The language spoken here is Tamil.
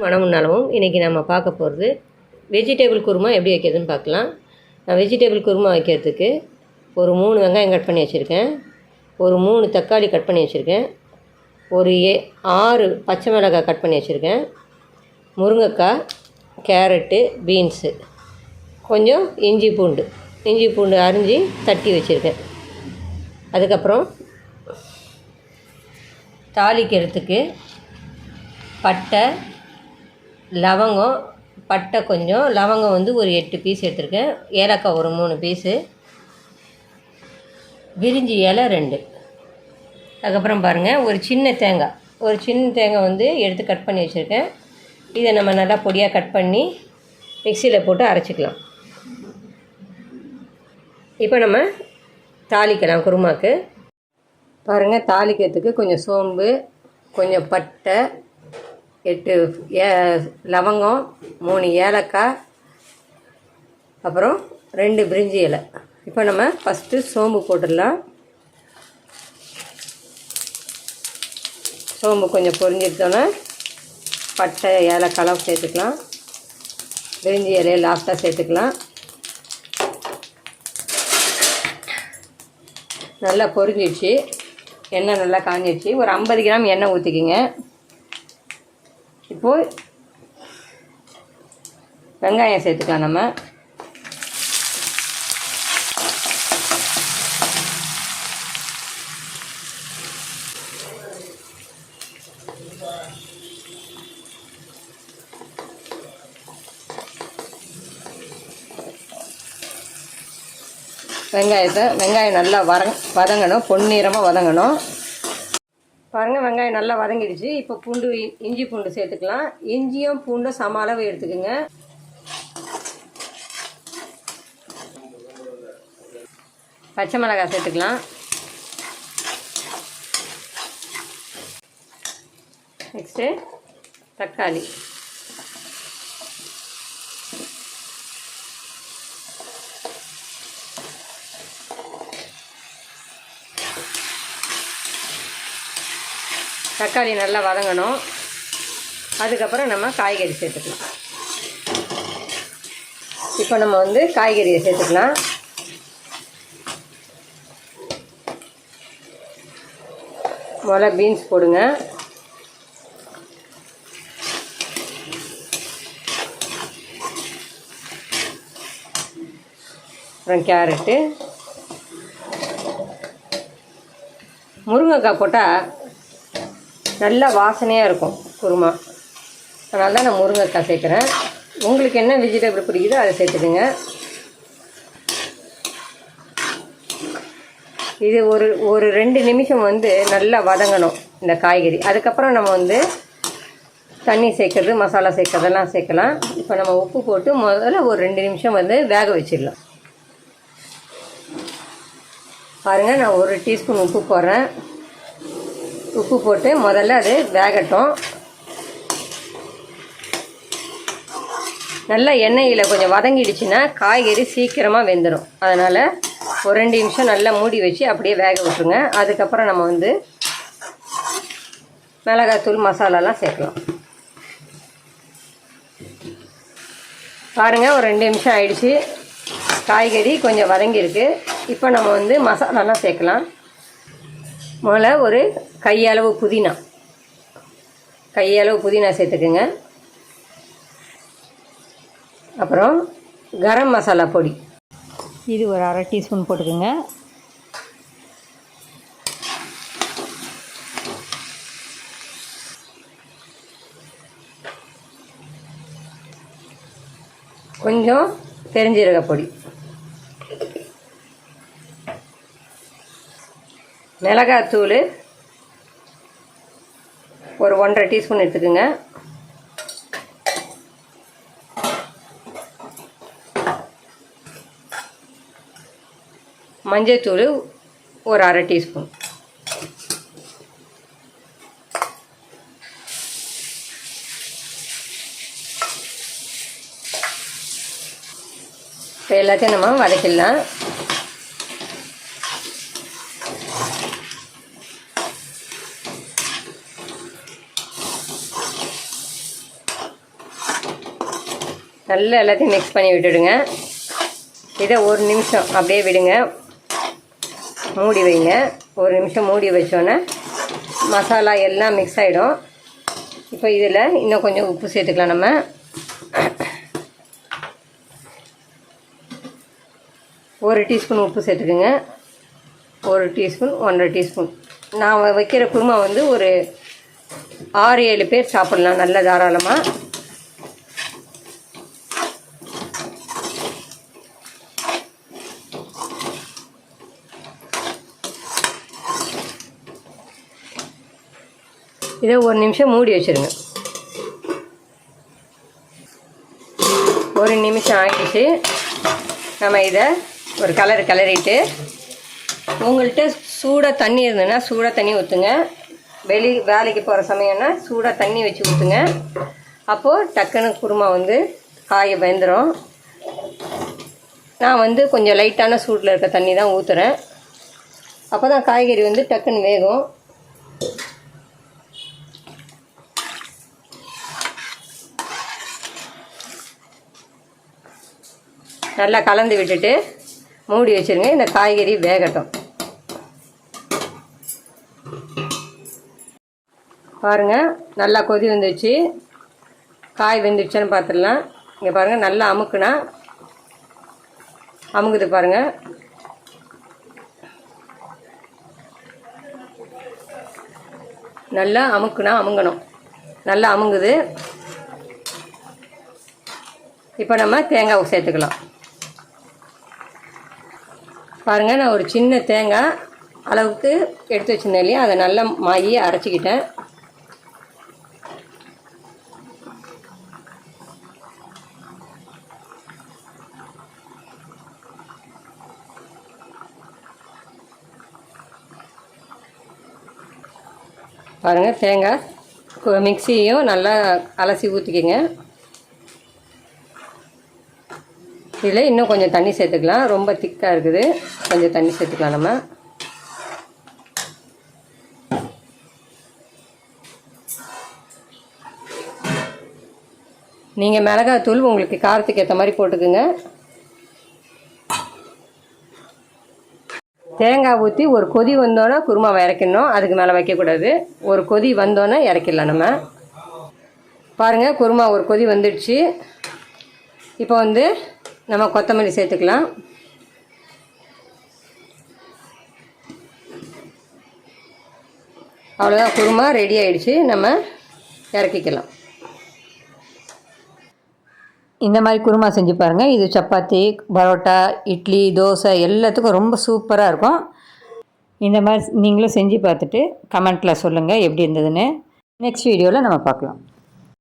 வணமும் நலமும் இன்றைக்கி நம்ம பார்க்க போகிறது வெஜிடபிள் குருமா எப்படி வைக்கிறதுன்னு பார்க்கலாம். நான் வெஜிடேபிள் குருமா வைக்கிறதுக்கு ஒரு மூணு வெங்காயம் கட் பண்ணி வச்சுருக்கேன். ஒரு மூணு தக்காளி கட் பண்ணி வச்சுருக்கேன். ஒரு ஏ ஆறு பச்சை மிளகாய் கட் பண்ணி வச்சுருக்கேன். முருங்கைக்காய் கேரட்டு பீன்ஸு கொஞ்சம் இஞ்சி பூண்டு. இஞ்சி பூண்டு அரிஞ்சு தட்டி வச்சுருக்கேன். அதுக்கப்புறம் தாளிக்கிறதுக்கு பட்டை லவங்கம் பட்டை கொஞ்சம். லவங்கம் வந்து ஒரு எட்டு பீஸ் எடுத்திருக்கேன். ஏலக்காய் ஒரு மூணு பீஸு விரிஞ்சி இலை ரெண்டு. அதுக்கப்புறம் பாருங்கள் ஒரு சின்ன தேங்காய். ஒரு சின்ன தேங்காய் வந்து எடுத்து கட் பண்ணி வச்சுருக்கேன். இதை நம்ம நல்லா பொடியாக கட் பண்ணி மிக்சியில் போட்டு அரைச்சிக்கலாம். இப்போ நம்ம தாளிக்கலாம் குருமாக்கு. பாருங்கள் தாளிக்கிறதுக்கு கொஞ்சம் சோம்பு கொஞ்சம் பட்டை எட்டு ஏ லவங்கம் மூணு ஏலக்காய் அப்புறம் ரெண்டு பிரிஞ்சி இலை. இப்போ நம்ம ஃபஸ்ட்டு சோம்பு போட்டுடலாம். சோம்பு கொஞ்சம் பொரிஞ்சிருத்தோன்னே பட்டை ஏலக்காயெலாம் சேர்த்துக்கலாம். பிரிஞ்சி இலையை லாஸ்ட்டாக சேர்த்துக்கலாம். நல்லா பொரிஞ்சிடுச்சு. எண்ணெய் நல்லா காஞ்சிடுச்சு. ஒரு ஐம்பது கிராம் எண்ணெய் ஊற்றிக்கிங்க இப்போது வெங்காயம் சேர்த்துக்கலாம் நம்ம. வெங்காயத்தை வெங்காயம் நல்லா வர வதங்கணும் பொன்னிறமாக வதங்கணும். வெங்காயம் நல்லா வதங்கிடுச்சு. இப்போ பூண்டு இஞ்சி பூண்டு சேர்த்துக்கலாம். இஞ்சியும் பூண்டும் சம அளவு எடுத்துக்கோங்க. பச்சை மிளகாய் சேர்த்துக்கலாம். நெக்ஸ்ட்டு தக்காளி. தக்காளி நல்லா வதங்கணும். அதுக்கப்புறம் நம்ம காய்கறி சேர்த்துக்கலாம். இப்போ நம்ம வந்து காய்கறியை சேர்த்துக்கலாம். முதல்ல பீன்ஸ் போடுங்க. அப்புறம் கேரட்டு. முருங்கைக்காய் போட்டால் நல்லா வாசனையாக இருக்கும் குருமா. அதனால தான் நான் முருங்கைக்காய் சேர்க்குறேன். உங்களுக்கு என்ன வெஜிடபிள் பிடிக்குதோ அதை சேர்த்துக்குங்க. இது ஒரு ஒரு ரெண்டு நிமிஷம் வந்து நல்லா வதங்கணும் இந்த காய்கறி. அதுக்கப்புறம் நம்ம வந்து தண்ணி சேர்க்கறது மசாலா சேர்க்கறதெல்லாம் சேர்க்கலாம். இப்போ நம்ம உப்பு போட்டு முதல்ல ஒரு ரெண்டு நிமிஷம் வந்து வேக வச்சிடலாம். பாருங்கள் நான் ஒரு டீஸ்பூன் உப்பு போடுறேன். உப்பு போட்டு முதல்ல அது வேகட்டும். நல்லா எண்ணெயில் கொஞ்சம் வதங்கிடுச்சுன்னா காய்கறி சீக்கிரமாக வெந்துடும் அதனால் ஒரு ரெண்டு நிமிஷம் நல்லா மூடி வச்சு அப்படியே வேக விட்டுருங்க. அதுக்கப்புறம் நம்ம வந்து மிளகாத்தூள் மசாலாலாம் சேர்க்கலாம். பாருங்கள் ஒரு ரெண்டு நிமிஷம் ஆயிடுச்சு. காய்கறி கொஞ்சம் வதங்கியிருக்கு. இப்போ நம்ம வந்து மசாலாலாம் சேர்க்கலாம். முதல்ல ஒரு கையளவு புதினா. கையளவு புதினா சேர்த்துக்குங்க. அப்புறம் கரம் மசாலா பொடி. இது ஒரு அரை டீஸ்பூன் போட்டுக்கோங்க. கொஞ்சம் பெருஞ்சீரக பொடி மிளகாத்தூள் ஒரு ஒன்றரை டீஸ்பூன் எடுத்துக்கோங்க. மஞ்சத்தூள் ஒரு அரை டீஸ்பூன். இப்போ எல்லாத்தையும் நம்ம வதக்கிடலாம். நல்லா எல்லாத்தையும் மிக்ஸ் பண்ணி விட்டுடுங்க. இதை ஒரு நிமிஷம் அப்படியே விடுங்க. மூடி வைங்க. ஒரு நிமிஷம் மூடி வச்சோன்னே மசாலா எல்லாம் மிக்ஸ் ஆகிடும் இப்போ இதில் இன்னும் கொஞ்சம் உப்பு சேர்த்துக்கலாம் நம்ம. ஒரு டீஸ்பூன் உப்பு சேர்த்துக்குங்க. ஒரு டீஸ்பூன் ஒன்றரை டீஸ்பூன் நான் வைக்கிற குருமா வந்து ஒரு ஆறு ஏழு பேர் சாப்பிட்லாம் நல்ல தாராளமாக இதை ஒரு நிமிஷம் மூடி வச்சிருங்க. ஒரு நிமிஷம் ஆகிடுச்சு நம்ம இதை ஒரு கலர் கிளறிட்டு உங்கள்கிட்ட சூடாக தண்ணி இருந்ததுன்னா சூடாக தண்ணி ஊற்றுங்க வெளி வேலைக்கு போகிற சமயம்னா சூடாக தண்ணி வச்சு ஊற்றுங்க அப்போது டக்குன்னு குருமா வந்து காய வெந்துடும் நான் வந்து கொஞ்சம் லைட்டான சூட்டில் இருக்க தண்ணி தான் ஊற்றுறேன் அப்போ தான் காய்கறி வந்து டக்குன்னு வேகும். நல்லா கலந்து விட்டுட்டு மூடி வச்சிருங்க. இந்த காய்கறி வேகட்டும். பாருங்க நல்லா கொதி வந்துச்சு. காய் வெந்துடுச்சுன்னு பார்த்துடலாம் இங்கே பாருங்கள் நல்லா அமுக்குனா அமுக்குது பாருங்கள் நல்லா அமுக்குனா அமுங்கணும். நல்லா அமுங்குது. இப்போ நம்ம தேங்காய் சேர்த்துக்கலாம். பாருங்கள் நான் ஒரு சின்ன தேங்காய் அளவுக்கு எடுத்து வச்சுருந்தேன் இல்லையா? அதை நல்லா மாயி அரைச்சிக்கிட்டேன். பாருங்கள் தேங்காய் கு- மிக்சியையும் நல்லா அலசி ஊற்றிக்கிங்க இதில் இன்னும் கொஞ்சம் தண்ணி சேர்த்துக்கலாம். ரொம்ப திக்காக இருக்குது. கொஞ்சம் தண்ணி சேர்த்துக்கலாம் நம்ம. நீங்கள் மிளகாத்தூள் உங்களுக்கு காரத்துக்கு ஏற்ற மாதிரி போட்டுக்குங்க. தேங்காய் ஊற்றி ஒரு கொதி வந்தோன்னே குருமாவை இறக்கணும் அதுக்கு மேலே வைக்கக்கூடாது. ஒரு கொதி வந்தோன்னே இறக்கிடலாம் நம்ம. பாருங்கள் குருமா ஒரு கொதி வந்துடுச்சு. இப்போ வந்து நம்ம கொத்தமல்லி சேர்த்துக்கலாம். அவ்வளோதான் குருமா ரெடி ஆகிடுச்சு நம்ம இறக்கிக்கலாம். இந்த மாதிரி குருமா செஞ்சு பாருங்கள் இது சப்பாத்தி பரோட்டா இட்லி தோசை எல்லாத்துக்கும் ரொம்ப சூப்பராக இருக்கும். இந்த மாதிரி நீங்களும் செஞ்சு பார்த்துட்டு கமெண்ட்டில் சொல்லுங்கள் எப்படி இருந்ததுன்னு. நெக்ஸ்ட் வீடியோவில் நம்ம பார்க்கலாம்.